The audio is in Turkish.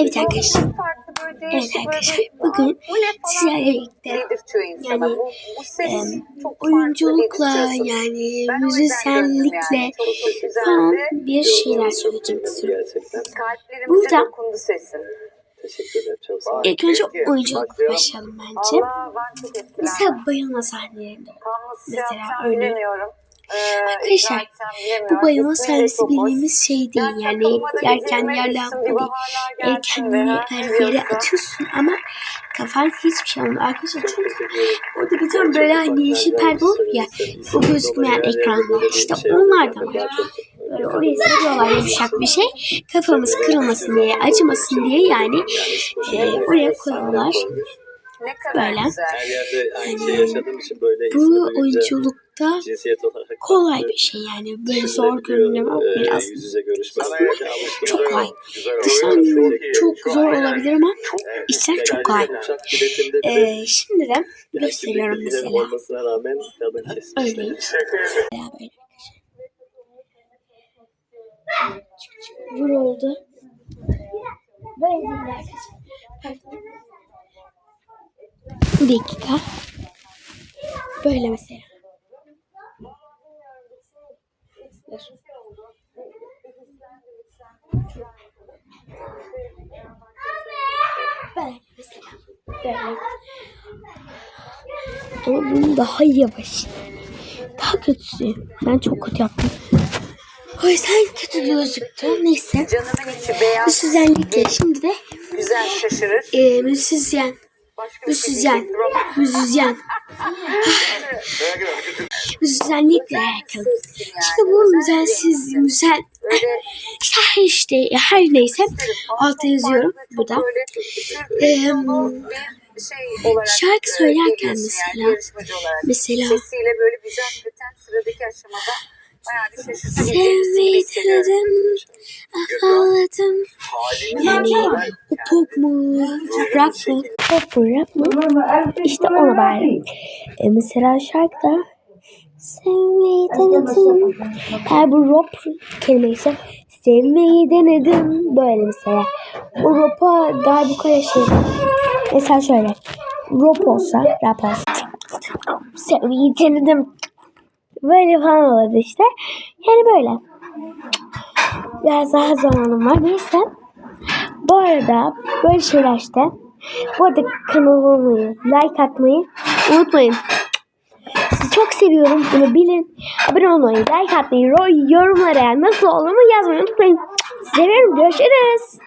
Evet arkadaşlar. Farklı böyle Evet arkadaşlar. bir- Bugün sizlerle birlikte yani, farklı oyunculukla yani müzisyenlikle falan bir şeyler söyleyeceğim istiyorum. Gerçekten. Kalplerimize Burada-. İlk önce oyunculukla başlayalım bence. Mesela bayılma sahnelerinde. Mesela örneğin- Arkadaşlar, etsem bilemiyorum. Bu bayılma hoş. bildiğimiz şey değil. Yani yerken gecelerime yerden gitsin, bir değil. baharlar E, gelsin kendini her yere atıyorsun ama kafan hiçbir şey olmuyor. Arkadaşlar çünkü orada bir tane böyle hani yeşil perde olur ya o gözükmeyen ekranlar işte onlar da var. Böyle oraya sarıyorlar yumuşak bir şey. Kafamız kırılmasın diye, acımasın diye yani e, oraya koyuyorlar. Ne kadar Böyle. güzel. Her yerde aynı Yani şey yaşadığım için böyle Bu oyunculukta kolay farklı bir şey yani. Böyle zor görünüyor ama biliyor, e, biraz Yüz yüze görüşmek. aslında çok kolay. Dıştan çok zor olabilir ama içten çok kolay. Ee, şimdi de gösteriyorum mesela. Örneğin. Çık vur oldu. Böyle arkadaşlar. Pardon. Bir dakika. Böyle mesela. Böyle mesela. Böyle. Ama bunun daha yavaş. Daha kötüsü. Ben çok kötü yaptım. O yüzden kötü gözüktü. Neyse. Canımın içi beyaz, Müzisyenlikle şimdi de güzel şaşırır. e, müzisyen. Ama Müzisyen. Müzisyenlikle alakalı. İşte bu müzensiz, müzen, işte her işte her neyse altta yazıyorum burada. bir şey şarkı söylerken mesela-. Mesela Sevmeyi denedim, afalladım. Yani pop mu, rock mu, pop mu, rap mı? İşte ona bağlı. E, mesela şarkıda sevmeyi denedim. Eğer bu rap kelimesi sevmeyi denedim. Böyle mesela. O bu kadar şey. Mesela şöyle. Rap olsa, rap olsa. Sevmeyi denedim. Böyle falan olurdu işte. Yani böyle. Biraz daha zamanım var. Neyse. Bu arada böyle şeyler işte. Bu arada kanalıma olmayı, like atmayı unutmayın. Sizi çok seviyorum. Bunu bilin. Abone olmayı, like atmayı, yorumlara nasıl olduğumu yazmayı unutmayın. Seviyorum. Görüşürüz.